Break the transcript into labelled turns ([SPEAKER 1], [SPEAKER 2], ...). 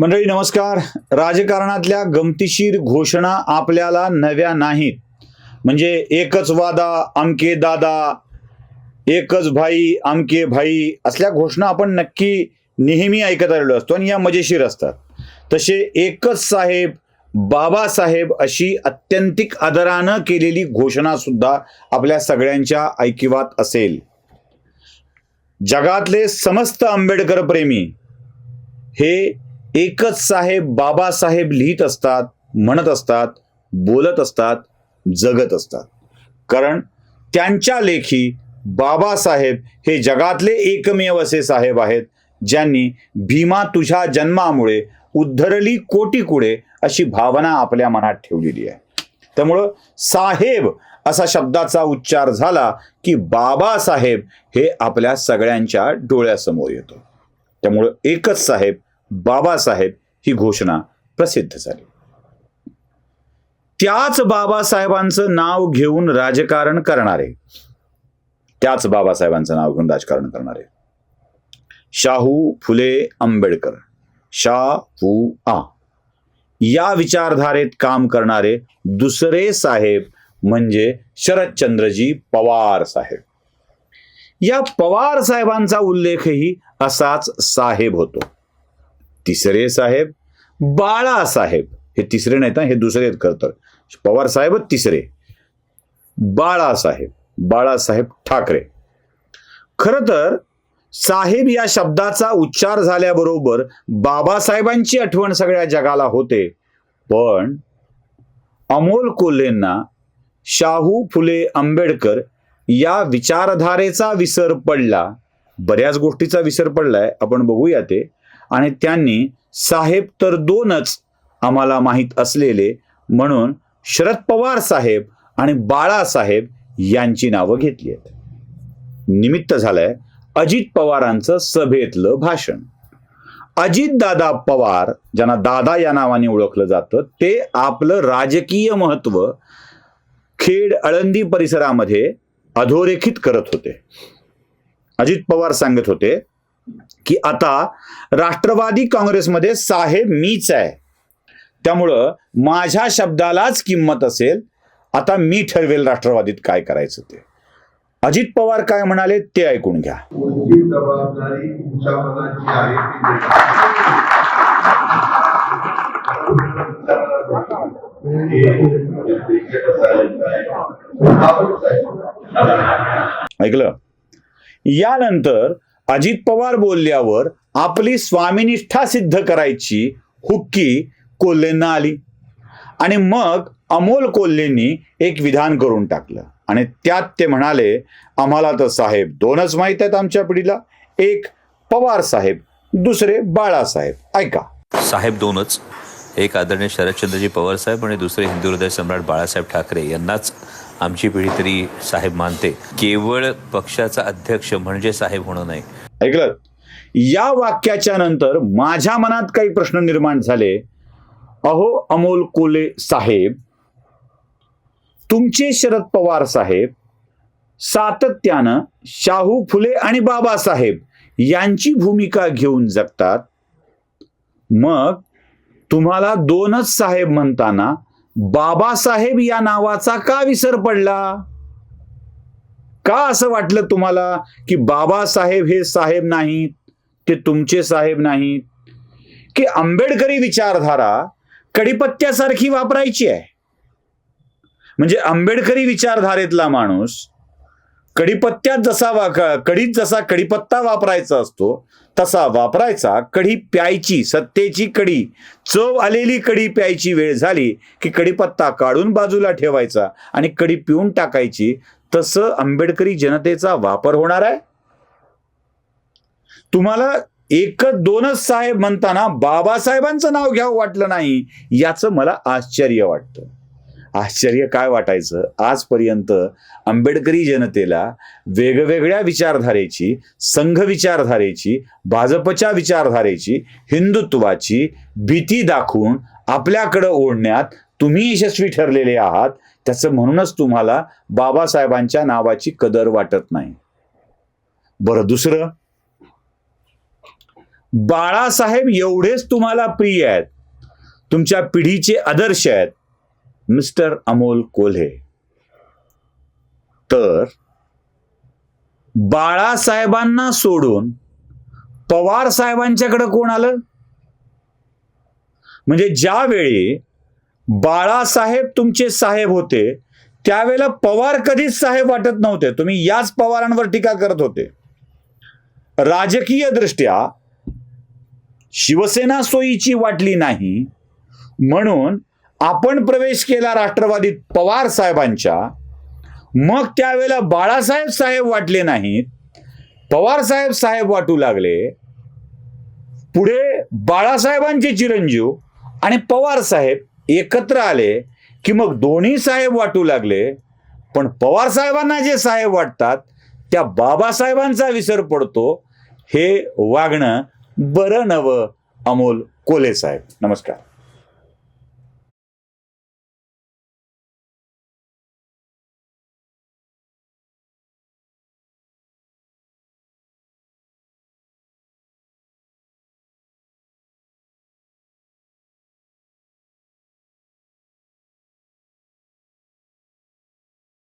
[SPEAKER 1] मंडळी नमस्कार. राजकारणातल्या गमतीशीर घोषणा आपल्याला नव्या नाहीत. म्हणजे एकच वादा अमके दादा एकच भाई अमके भाई असल्या घोषणा आपण नक्की नेहमी ऐकत आलेलो असतो आणि या मजेशीर असतात. तसे एकच साहेब बाबासाहेब अशी अत्यंतिक आदरानं केलेली घोषणा सुद्धा आपल्या सगळ्यांच्या ऐकिवात असेल. जगातले समस्त आंबेडकर प्रेमी हे एकच साहेब बाबासाहेब लिहित असतात म्हणत असतात बोलत असतात जगत असतात. कारण त्यांच्या लेखी बाबासाहेब हे जगातले एकमेव असे साहेब आहेत ज्यांनी भीमा तुझ्या जन्मामुळे उद्धरली कोटी कुडे अशी भावना आपल्या मनात ठेवलेली आहे. त्यामुळं साहेब असा शब्दाचा उच्चार झाला की बाबासाहेब हे आपल्या सगळ्यांच्या डोळ्यासमोर येतो. त्यामुळं एकच साहेब बाबासाहेब ही घोषणा प्रसिद्ध झाली. त्याच बाबासाहेबांचं नाव घेऊन राजकारण करणारे त्याच बाबासाहेबांचं नाव घेऊन राजकारण करणारे शाहू फुले आंबेडकर शाहू आ. या विचारधारेत काम करणारे दुसरे साहेब म्हणजे शरदचंद्रजी पवार साहेब. या पवार साहेबांचा उल्लेखही असाच साहेब होतो. तिसरे साहेब बाळासाहेब हे तिसरे नाहीत हे दुसरे आहेत खरं तर. पवार साहेबच तिसरे. बाळासाहेब बाळासाहेब ठाकरे. खरं तर साहेब या शब्दाचा उच्चार झाल्याबरोबर बाबासाहेबांची आठवण सगळ्या जगाला होते. पण अमोल कोल्हेंना शाहू फुले आंबेडकर या विचारधारेचा विसर पडला. बऱ्याच गोष्टीचा विसर पडलाय. आपण बघूया ते. आणि त्यांनी साहेब तर दोनच आम्हाला माहीत असलेले म्हणून शरद पवार साहेब आणि बाळासाहेब यांची नावं घेतली आहेत. निमित्त झालंय अजित पवारांचं सभेतलं भाषण. अजित दादा पवार ज्यांना दादा या नावाने ओळखलं जातं ते आपलं राजकीय महत्त्व खेड आळंदी परिसरामध्ये अधोरेखित करत होते. अजित पवार सांगत होते की आता राष्ट्रवादी काँग्रेसमध्ये साहेब मीच आहे. त्यामुळं माझ्या शब्दालाच किंमत असेल आता मी ठरवेल राष्ट्रवादीत काय करायचं ते. अजित पवार काय म्हणाले ते ऐकून घ्या. ऐकलं? यानंतर अजित पवार बोलल्यावर आपली स्वामिनिष्ठा सिद्ध करायची हुक्की कोल्हेंना आली. आणि मग अमोल कोल्हेंनी एक विधान करून टाकलं. आणि त्यात ते म्हणाले आम्हाला तर साहेब दोनच माहीत आहेत आमच्या पिढीला. एक पवार साहेब दुसरे बाळासाहेब. ऐका.
[SPEAKER 2] साहेब दोनच. एक आदरणीय शरदचंद्रजी पवार साहेब आणि दुसरे हिंदू हृदय सम्राट बाळासाहेब ठाकरे यांनाच आमची पिढी तरी साहेब मानते. केवळ पक्षाचा अध्यक्ष म्हणजे साहेब होणं नाही.
[SPEAKER 1] ऐकलं? या वाक्याच्या नंतर माझ्या मनात काही प्रश्न निर्माण झाले. अहो अमोल कोले साहेब तुमचे शरद पवार साहेब सातत्यानं शाहू फुले आणि बाबासाहेब यांची भूमिका घेऊन जगतात. मग तुम्हाला दोनच साहेब म्हणताना बाबासाहेब या नावाचा का विसर पडला? का असं वाटलं तुम्हाला की बाबासाहेब हे साहेब नाहीत ते तुमचे साहेब नाहीत? की आंबेडकरी विचारधारा कडीपत्त्यासारखी वापरायची आहे? म्हणजे आंबेडकरी विचारधारेतला माणूस कडीपत्त्यात जसा वा कढीत जसा कडीपत्ता वापरायचा असतो तसा वापरायचा. कढी प्यायची सत्तेची कढी. चव आलेली कढी प्यायची वेळ झाली की कडीपत्ता काढून बाजूला ठेवायचा आणि कढी पिऊन टाकायची. तसं आंबेडकरी जनतेचा वापर होणार आहे. तुम्हाला एकच दोनच साहेब म्हणताना बाबासाहेबांचं नाव घ्यावं वाटलं नाही याचं मला आश्चर्य वाटतं. आश्चर्य काय वाटायचं? आजपर्यंत आंबेडकरी जनतेला वेगवेगळ्या विचारधारेची संघ विचारधारेची भाजपच्या विचारधारेची हिंदुत्वाची भीती दाखवून आपल्याकडं ओढण्यात तुम्ही यशस्वी ठरलेले आहात. त्याचं म्हणूनच तुम्हाला बाबासाहेबांच्या नावाची कदर वाटत नाही. बरं दुसरं? बाळासाहेब एवढेच तुम्हाला प्रिय आहेत. तुमच्या पिढीचे आदर्श आहेत. मिस्टर अमोल कोल्हे. तर बाळासाहेबांना सोडून पवार साहेबांच्याकडे कोण आलं? म्हणजे ज्यावेळी बाळासाहेब तुमचे साहेब होते त्यावेळेला पवार कधीच साहेब वाटत नव्हते. तुम्ही याच पवारांवर टीका करत होते. राजकीय दृष्ट्या शिवसेना सोयीची वाटली नाही. म्हणून आपण प्रवेश केला राष्ट्रवादीत पवार साहेबांच्या मग त्यावेळेला बाळासाहेब साहेब वाटले नाहीत. पवार साहेब साहेब वाटू लागले. पुढे बाळासाहेबांचे चिरंजीव आणि पवार साहेब एकत्र आले की मग दोन्ही साहेब वाटू लागले. पण पवार साहेबांना जे साहेब वाटतात त्या बाबासाहेबांचा विसर पडतो. हे वागणं बरं नवं अमोल कोले साहेब. नमस्कार.